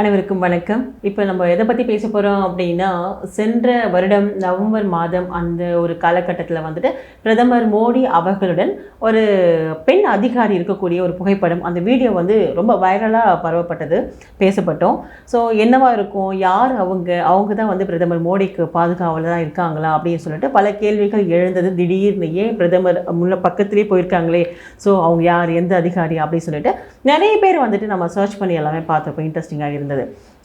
அனைவருக்கும் வணக்கம். இப்போ நம்ம எதை பற்றி பேச போகிறோம் அப்படின்னா சென்ற வருடம் நவம்பர் மாதம் அந்த ஒரு காலகட்டத்தில் வந்துட்டு பிரதமர் மோடி அவர்களுடன் ஒரு பெண் அதிகாரி இருக்கக்கூடிய ஒரு புகைப்படம் அந்த வீடியோ வந்து ரொம்ப வைரலாக பரவப்பட்டது பேசப்பட்டோம். ஸோ என்னவா இருக்கும்? யார் அவங்க? அவங்க தான் வந்து பிரதமர் மோடிக்கு பாதுகாவலாக இருக்காங்களா அப்படின்னு சொல்லிட்டு பல கேள்விகள் எழுந்தது. திடீர்னு ஏன் பிரதமர் முன்ன பக்கத்துலேயே போயிருக்காங்களே? ஸோ அவங்க யார்? எந்த அதிகாரி? அப்படின்னு சொல்லிட்டு நிறைய பேர் வந்துட்டு நம்ம சர்ச் பண்ணி எல்லாமே பார்த்துருப்போம் இன்ட்ரெஸ்டிங்காக இருந்தது.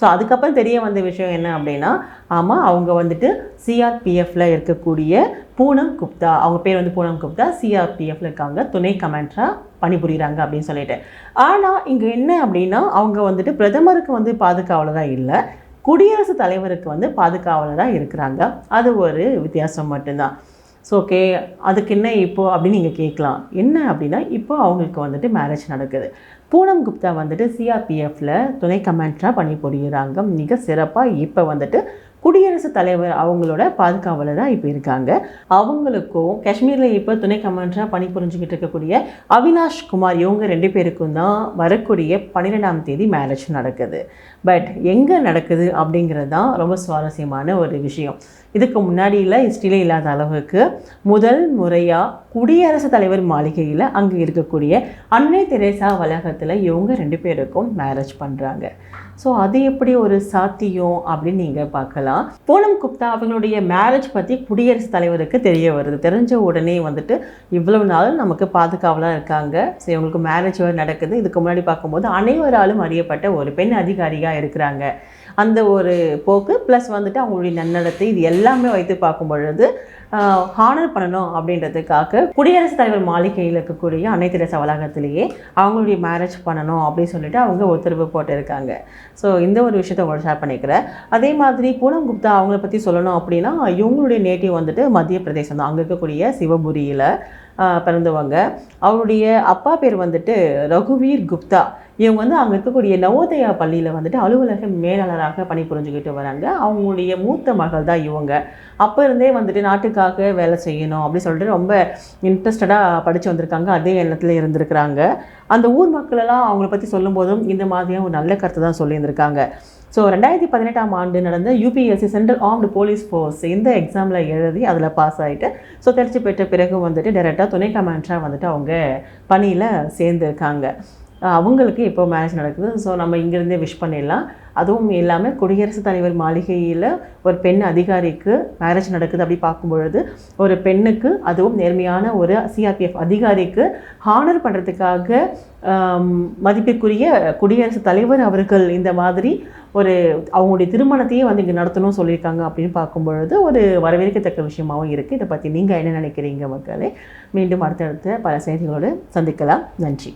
ஸோ அதுக்கப்புறம் தெரிய வந்த விஷயம் என்ன அப்படின்னா ஆமாம் அவங்க வந்துட்டு சிஆர்பிஎஃப்பில் இருக்கக்கூடிய பூனம் குப்தா அவங்க பேர் வந்து பூனம் குப்தா சிஆர்பிஎஃப்ல இருக்காங்க துணை கமாண்டராக பணிபுரிகிறாங்க அப்படின்னு சொல்லிட்டு. ஆனால் இங்கே என்ன அப்படின்னா அவங்க வந்துட்டு பிரதமருக்கு வந்து பாதுகாவலராக இல்லை குடியரசுத் தலைவருக்கு வந்து பாதுகாவலராக இருக்கிறாங்க. அது ஒரு வித்தியாசம் மட்டும்தான். ஸோ ஓகே அதுக்கு என்ன இப்போ அப்படின்னு நீங்கள் கேட்கலாம். என்ன அப்படின்னா இப்போ அவங்களுக்கு வந்துட்டு மேரேஜ் நடக்குது. பூனம் குப்தா வந்துட்டு சிஆர்பிஎஃப்பில் துணை கமாண்டராக பணிபுரிகிறாங்க மிக சிறப்பாக இப்போ வந்துட்டு குடியரசுத் தலைவர் அவங்களோட பாதுகாவலராக இப்போ இருக்காங்க. அவங்களுக்கும் காஷ்மீரில் இப்போ துணை கமாண்டராக பணிபுரிஞ்சுக்கிட்டு இருக்கக்கூடிய அவினாஷ் குமார் இவங்க ரெண்டு பேருக்கும் தான் வரக்கூடிய பன்னிரெண்டாம் தேதி மேரேஜ் நடக்குது. பட் எங்கே நடக்குது அப்படிங்கிறது தான் ரொம்ப சுவாரஸ்யமான ஒரு விஷயம். இதுக்கு முன்னாடியில் ஹிஸ்ட்ரியிலே இல்லாத அளவுக்கு முதல் முறையாக குடியரசுத் தலைவர் மாளிகையில் அங்கே இருக்கக்கூடிய அன்னை தெரேசா வளாகத்தில் இவங்க ரெண்டு பேருக்கும் மேரேஜ் பண்ணுறாங்க ஸோ அது எப்படி ஒரு சாத்தியம் அப்படின்னு நீங்கள் பார்க்கலாம். பூனம் குப்தா அவங்களுடைய மேரேஜ் பற்றி குடியரசுத் தலைவருக்கு தெரிய வருது. தெரிஞ்ச உடனே வந்துட்டு இவ்வளவு நாள் நமக்கு பாதுகாவலாக இருக்காங்க. ஸோ இவங்களுக்கு மேரேஜ் நடக்குது. இதுக்கு முன்னாடி பார்க்கும்போது அனைவராலும் அறியப்பட்ட ஒரு பெண் அதிகாரியாக இருக்கிறாங்க. அந்த ஒரு போக்கு ப்ளஸ் வந்துட்டு அவங்களுடைய நன்னடத்தை இது எல்லாமே வைத்து பார்க்கும் பொழுது ஹானர் பண்ணணும் அப்படின்றதுக்காக குடியரசுத் தலைவர் மாளிகையில் இருக்கக்கூடிய அன்னை தெரசா வளாகத்திலேயே அவங்களுடைய மேரேஜ் பண்ணணும் அப்படின்னு சொல்லிட்டு அவங்க உத்தரவு போட்டிருக்காங்க. ஸோ இந்த ஒரு விஷயத்த உங்களோட ஷேர் பண்ணிக்கிறேன். அதே மாதிரி பூனம் குப்தா அவங்கள பற்றி சொல்லணும் அப்படின்னா இவங்களுடைய நேட்டிவ் வந்துட்டு மத்திய பிரதேசம் தான். அங்கே இருக்கக்கூடிய சிவபுரியில் பிறந்தவங்க. அவருடைய அப்பா பேர் வந்துட்டு ரகுவீர் குப்தா. இவங்க வந்து அங்கே இருக்கக்கூடிய நவோதயா பள்ளியில் வந்துட்டு அலுவலக மேலாளராக பணிபுரிஞ்சுக்கிட்டு வராங்க. அவங்களுடைய மூத்த மகள் தான் இவங்க. அப்போ இருந்தே வந்துட்டு நாட்டுக்காக வேலை செய்யணும் அப்படின்னு சொல்லிட்டு ரொம்ப இன்ட்ரெஸ்டடாக படித்து வந்திருக்காங்க. அதே எண்ணத்தில் இருந்திருக்கிறாங்க. அந்த ஊர் மக்களெல்லாம் அவங்கள பற்றி சொல்லும்போதும் இந்த மாதிரியான ஒரு நல்ல கருத்தை தான் சொல்லியிருந்திருக்காங்க. ஸோ ரெண்டாயிரத்தி பதினெட்டாம் ஆண்டு நடந்த UPSC central armed police force இந்த எக்ஸாமில் எழுதி அதில் பாஸ் ஆகிட்டு ஸோ தெரிச்சு பெற்ற பிறகு வந்துட்டு டேரெக்டாக துணை கமாண்டராக வந்துட்டு அவங்க பணியில் சேர்ந்துருக்காங்க. அவங்களுக்கு இப்போ மேரேஜ் நடக்குது. ஸோ நம்ம இங்கேருந்தே விஷ் பண்ணிடலாம். அதுவும் இல்லாமல் குடியரசுத் தலைவர் மாளிகையில் ஒரு பெண் அதிகாரிக்கு மேரேஜ் நடக்குது அப்படி பார்க்கும் பொழுது ஒரு பெண்ணுக்கு அதுவும் நேர்மையான ஒரு சிஆர்பிஎஃப் அதிகாரிக்கு ஹானர் பண்ணுறதுக்காக மதிப்பிற்குரிய குடியரசுத் தலைவர் அவர்கள் இந்த மாதிரி ஒரு அவங்களுடைய திருமணத்தையே வந்து இங்கே நடத்தணும்னு சொல்லியிருக்காங்க அப்படின்னு பார்க்கும் பொழுது ஒரு வரவேற்கத்தக்க விஷயமாகவும் இருக்குது இதை பற்றி நீங்கள் என்ன நினைக்கிறீங்க மக்களே? மீண்டும் அடுத்தடுத்த பல செய்திகளோடு சந்திக்கலாம். நன்றி.